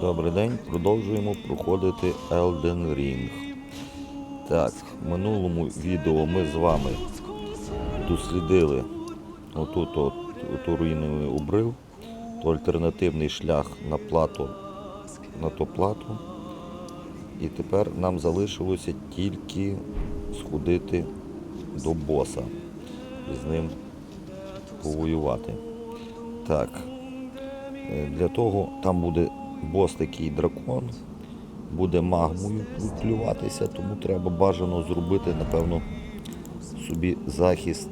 Добрий день, продовжуємо проходити Elden Ring. Так, в минулому відео ми з вами дослідили отут от, оту руїновий обрив, то альтернативний шлях на плато, на то плато. І тепер нам залишилося тільки сходити до боса і з ним повоювати. Так, Е, Для того там буде бос такий дракон, буде магмою плюватися, тому треба бажано зробити, напевно, собі захист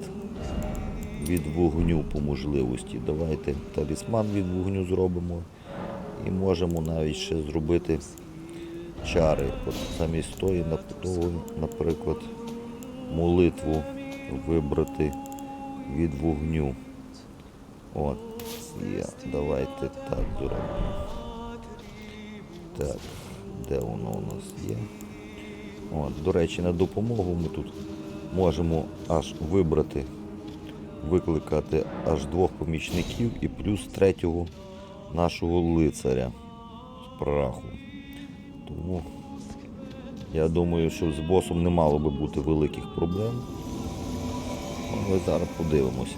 від вогню по можливості. Давайте талісман від вогню зробимо і можемо навіть ще зробити чари. От замість тої, наприклад, молитву вибрати від вогню. От, є. Давайте так зробимо. Так, де воно у нас є? От, до речі, на допомогу ми тут можемо аж вибрати, викликати аж двох помічників і плюс третього нашого лицаря з праху. Тому я думаю, що з босом не мало би бути великих проблем. Але зараз подивимося.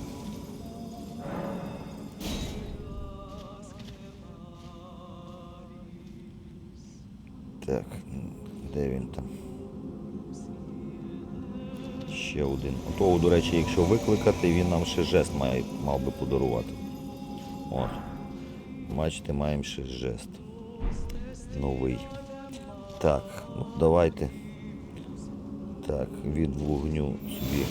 Так, де він там? Ще один. Того, до речі, якщо викликати, він нам ще жест має, мав би подарувати. От. Бачите, маємо ще жест. Новий. Так, ну давайте. Так, від вогню собі.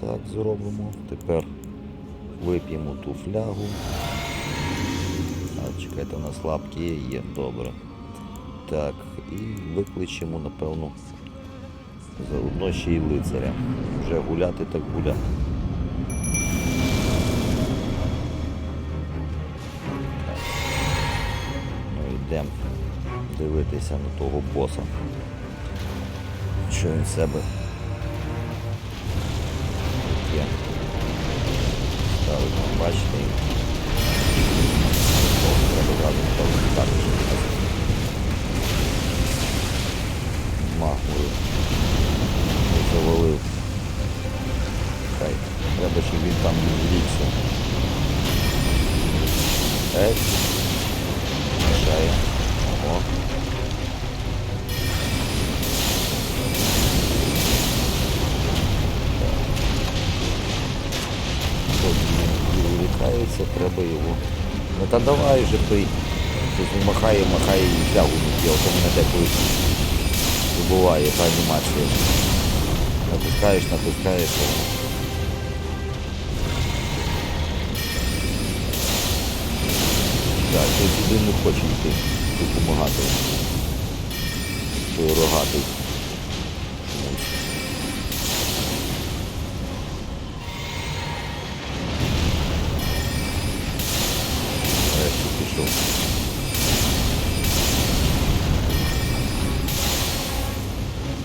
Так, зробимо. Тепер вип'ємо ту флягу. А, чекайте, у нас лапки є, є, добре. Так, і викличемо, напевно, заодно ще й лицаря. Вже гуляти так гуляти. Так. Ну йдемо дивитися на того боса. Що він себе таке ставить, бачите. там не зрікся. Ей. Мішає. Ого. От він відволікається, треба його. Ну та давай вже пий. Щось він махає, махає і флягу не п'є, то мене деколи вибуває та анімація. Натискаєш, натискаєш. Так, той сюди не хоче йти допомагати. Той рогатий. Пішов.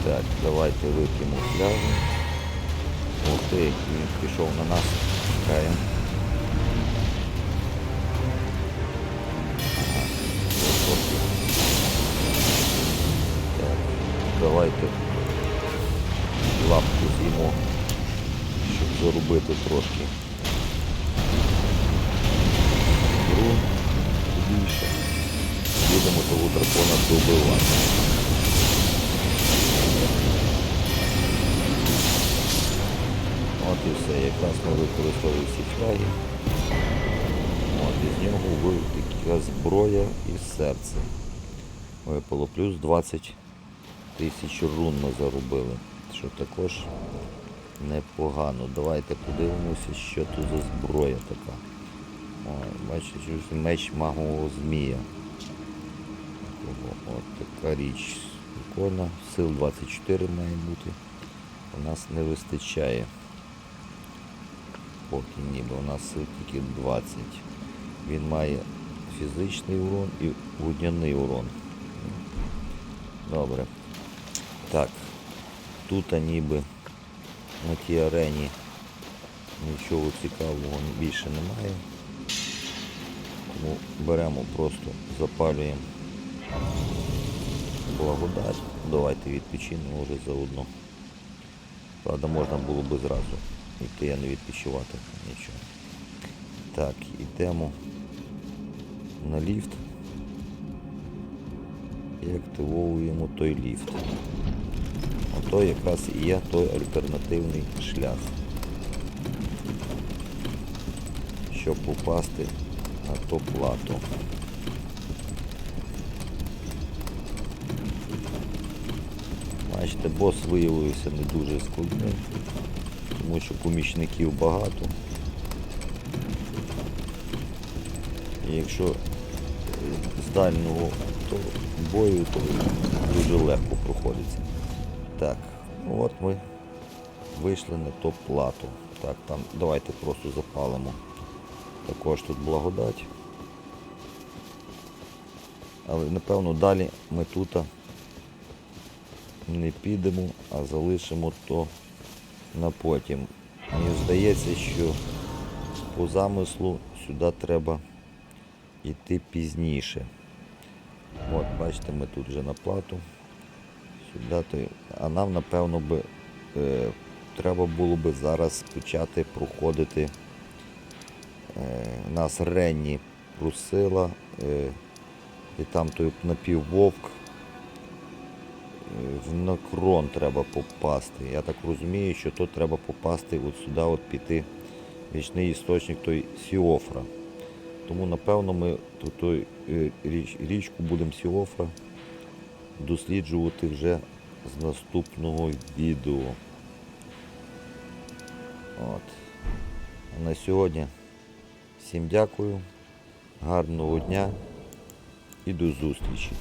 Так, давайте вип'ємо флягу. Ух ти, він пішов на нас. Чекаємо. Давайте лапку з'їмо, щоб заробити трошки. Гру більше. Будемо того дракона добивати. От і все, якраз ми використали всі фляги. От із нього витекла зброя і серце. Випало плюс 20 тисяч рун ми заробили, що також непогано. Давайте подивимося, що тут за зброя така. О, бачите, меч магового змія. От така річ. Прикольна. Сил 24 має бути. У нас не вистачає. Поки ніби у нас сил тільки 20. Він має фізичний урон і водняний урон. Добре. Так. Тут ніби на тій арені нічого цікавого більше немає. Тому беремо, просто запалюємо благодать. Давайте відпочинемо вже заодно. Правда, можна було би зразу йти, а не відпочивати. Нічого. Так, йдемо на ліфт і активовуємо той ліфт. Ото якраз і є той альтернативний шлях, щоб попасти на ту плату. Бачите, бос виявився не дуже складним, тому що помічників багато. І якщо з дальнього то бою, то дуже легко проходиться. Так, ну от ми вийшли на топ-плату. Так, там давайте просто запалимо. Також тут благодать. Але напевно далі ми тут не підемо, а залишимо то на потім. Мені здається, що по замислу сюди треба йти пізніше. От, бачите, ми тут вже на плату. Сюди то, а нам, напевно, би, е, треба було би зараз почати проходити. Е, нас Ренні просила, е, і там той напіввовк. Е, В Накрон треба попасти. Я так розумію, що тут треба попасти от сюди, от піти вічний істочник той Сіофра. Тому напевно ми тут той, е, річ, річку будемо Сіофра досліджувати вже з наступного відео. От. На сьогодні всім дякую, гарного дня і до зустрічі.